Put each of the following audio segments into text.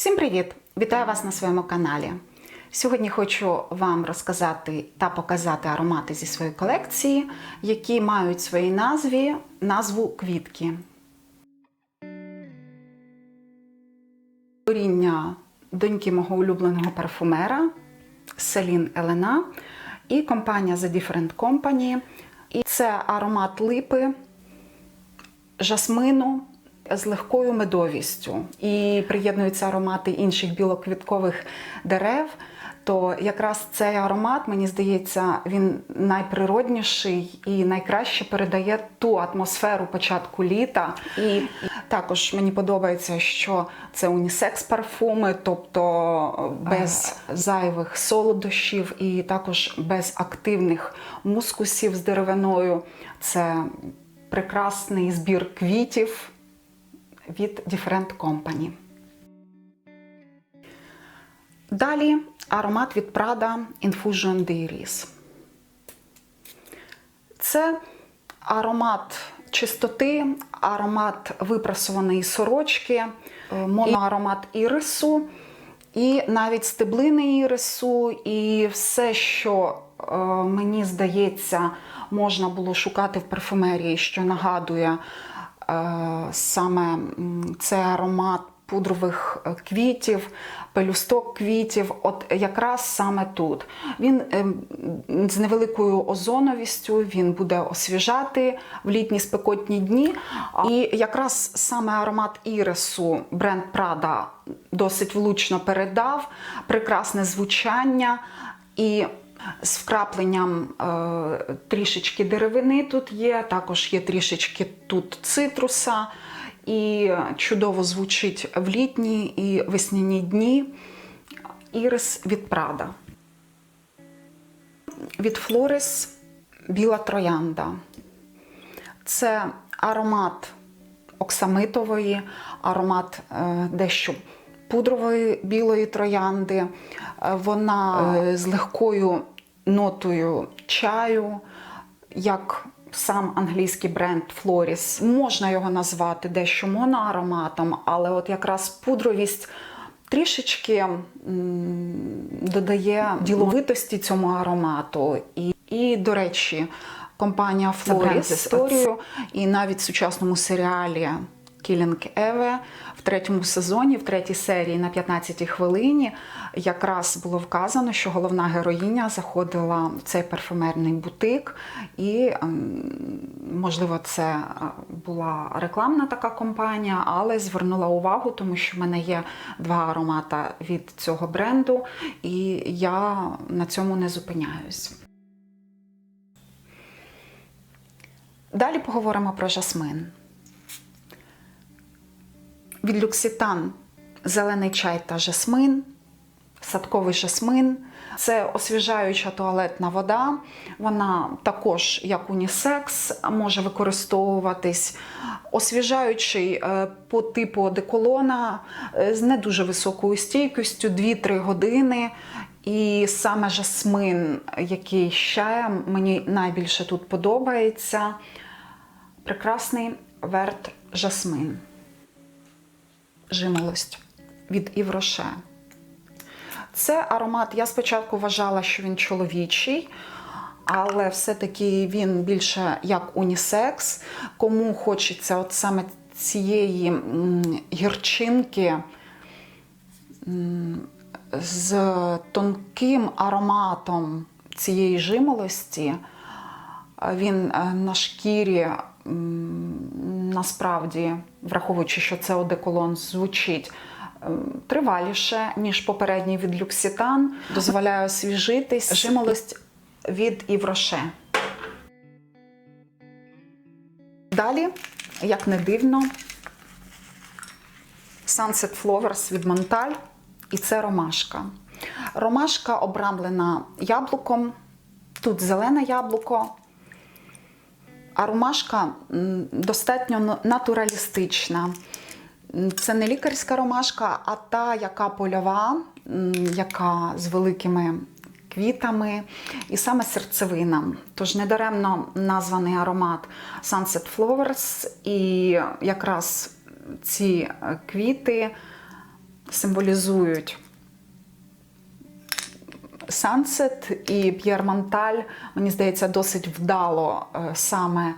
Всім привіт! Вітаю вас на своєму каналі. Сьогодні хочу вам розказати та показати аромати зі своєї колекції, які мають в своїй назві назву квітки. Творіння доньки мого улюбленого парфумера Селін Елена і компанія The Different Company. І це аромат липи, жасмину з легкою медовістю. І приєднуються аромати інших білоквіткових дерев. То якраз цей аромат, мені здається, він найприродніший і найкраще передає ту атмосферу початку літа. І також мені подобається, що це унісекс парфуми, тобто без зайвих солодощів і також без активних мускусів з деревиною. Це прекрасний збір квітів від Different Company. Далі аромат від Prada Infusion Dairies. Це аромат чистоти, аромат випрасованої сорочки, е, моноаромат ірису, і навіть стеблини ірису, і все, що е, мені здається, можна було шукати в парфумерії, що нагадує саме м, цей аромат пудрових е, квітів, пелюсток квітів, от якраз саме тут. Він ем, з невеликою озоновістю, він буде освіжати в літні спекотні дні. І якраз саме аромат ірису бренд Prada досить влучно передав, прекрасне звучання і. З вкрапленням е, трішечки деревини тут є, також є трішечки тут цитруса, і чудово звучить в літні і весняні дні. Ірис від Прада. Від Флорис Біла троянда. Це аромат оксамитової, аромат е, дещо пудрової білої троянди. Е, Вона е, з легкою нотою чаю, як сам англійський бренд Floris. Можна його назвати дещо моноароматом, але от якраз пудровість трішечки додає діловитості цьому аромату. І, і до речі, компанія з історією, і навіть в сучасному серіалі Killing Eve в третьому сезоні, в третій серії на 15-й хвилині якраз було вказано, що головна героїня заходила в цей парфумерний бутик, і ем, можливо, це е, була рекламна така компанія, але звернула увагу, тому що в мене є два аромата від цього бренду, і я на цьому не зупиняюсь. Далі поговоримо про жасмин. Від люкситан зелений чай та жасмин, садковий жасмин. Це освіжаюча туалетна вода. Вона також, як унісекс, може використовуватись освіжаючий е, по типу одеколона е, з не дуже високою стійкістю 2-3 години. І саме жасмин, який чаєм, мені найбільше тут подобається. Прекрасний верт жасмин жимолость від Івроше. Це аромат, я спочатку вважала, що він чоловічий, але все-таки він більше як унісекс. Кому хочеться от саме цієї гірчинки з тонким ароматом цієї жимолості, він е, на шкірі насправді, враховуючи, що це одеколон, звучить ем, триваліше, ніж попередній від Люкситан, дозволяє освіжитись. Жимолость від Івроше. Далі, як не дивно, Sunset Flowers від Монталь, і це ромашка. Ромашка обрамлена яблуком, тут зелене яблуко, а ромашка достатньо натуралістична. Це не лікарська ромашка, а та, яка польова, яка з великими квітами, і саме серцевина. Тож недаремно названий аромат Sunset Flowers, і якраз ці е, квіти символізують Сансет і П'єр Монталь, мені здається, досить вдало е, саме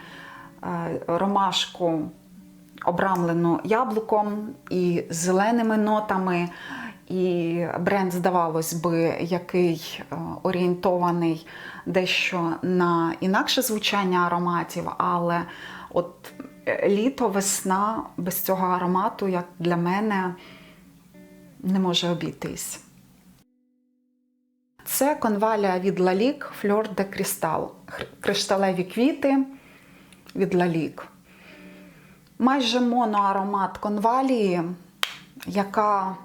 е, ромашку обрамлену яблуком і зеленими нотами. І бренд, здавалось би, який е, орієнтований дещо на інакше звучання ароматів, але от літо, весна без цього аромату, як для мене, не може обійтись. Це конвалія від Лалік Фльор де Крістал. Кришталеві квіти від Лалік. Майже моноаромат конвалії, яка,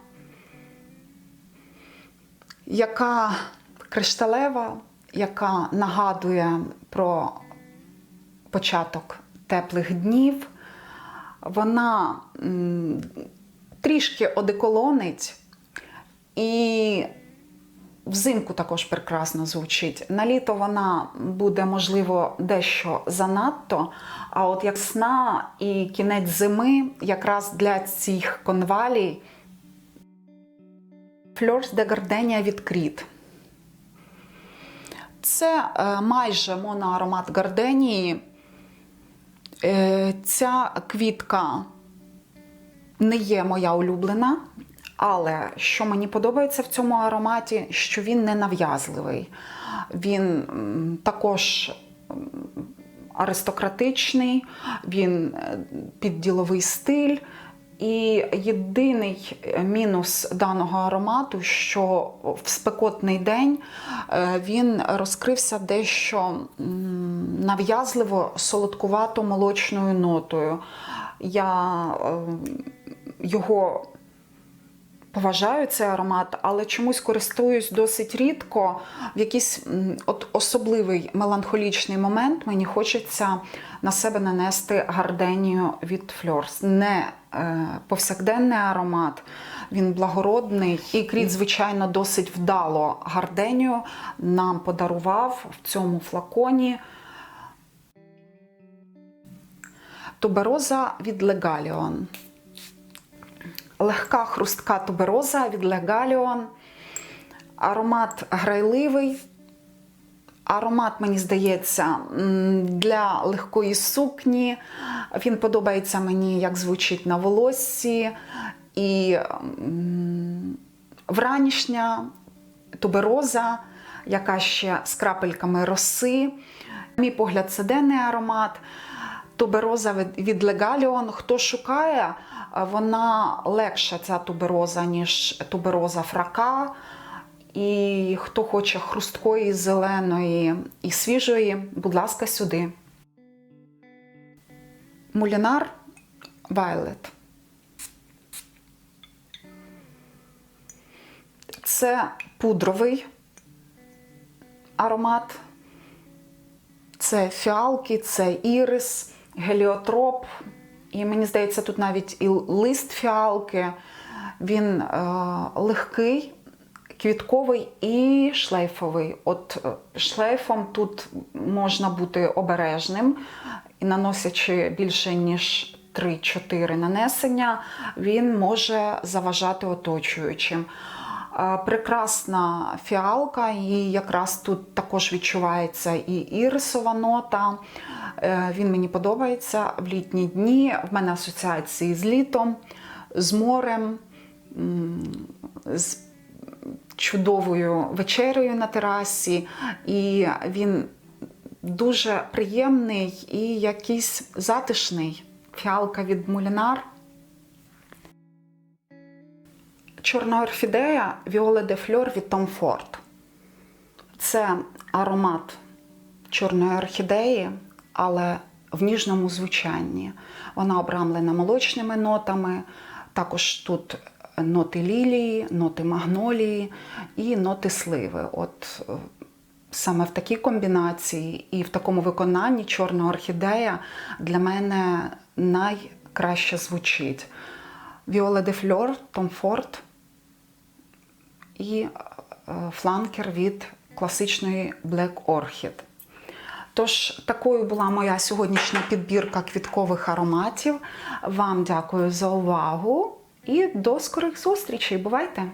яка кришталева, яка нагадує про початок теплих днів. Вона м, трішки одеколонить і Взимку також прекрасно звучить. На літо вона буде, можливо, дещо занадто. А от як сна і кінець зими, якраз для цих конвалій Fleurs de Gardenia від Кріт. Це е, майже моноаромат гарденії. Е, ця квітка не є моя улюблена. Але що мені подобається в цьому ароматі, що він не нав'язливий. Він також аристократичний, він е, під діловий стиль. І єдиний мінус даного аромату, що в спекотний день е, він розкрився дещо нав'язливо солодкувато молочною нотою. Я е, його поважаю цей аромат, але чомусь користуюсь досить рідко. В якийсь от особливий меланхолічний момент мені хочеться на себе нанести гарденію від Fleurs. Не е, повсякденний аромат, він благородний. І кріт, звичайно, досить вдало гарденію нам подарував в цьому флаконі. Тубероза від Легаліон легка хрустка тубероза від Легаліон. Аромат грайливий. Аромат, мені здається, для легкої сукні. Він подобається мені, як звучить на волоссі. І вранішня тубероза, яка ще з крапельками роси. Мій погляд, це денний аромат. Тубероза від- Легаліон. Хто шукає, вона легша ця тубероза, ніж тубероза фрака. І хто хоче хрусткої, зеленої і свіжої, будь ласка, сюди. Мулінар Violet. Це пудровий аромат. Це фіалки, це ірис, геліотроп. І мені здається, тут навіть і лист фіалки. Він е, легкий, квітковий і шлейфовий. От е, шлейфом тут можна бути обережним і наносячи більше ніж 3-4 нанесення, він може заважати оточуючим. Е, Прекрасна фіалка, і якраз тут також відчувається і ірисова нота. Е, Він мені подобається в літні дні. В мене асоціації з літом, з морем, з чудовою вечерею на терасі. І він дуже приємний і якийсь затишний. Фіалка від Мулінар. Чорна орхідея Viola de Fleur від Tom Ford. Це аромат чорної орхідеї, але в ніжному звучанні. Вона обрамлена молочними нотами. Також тут ноти лілії, ноти магнолії і ноти сливи. От е, саме в такій комбінації і в такому виконанні чорна орхідея для мене найкраще звучить. Viola de Fleur, Tom Ford і е, фланкер від класичної Black Orchid. Тож, такою була моя сьогоднішня підбірка квіткових ароматів. Вам дякую за увагу І до скорих зустрічей. Бувайте!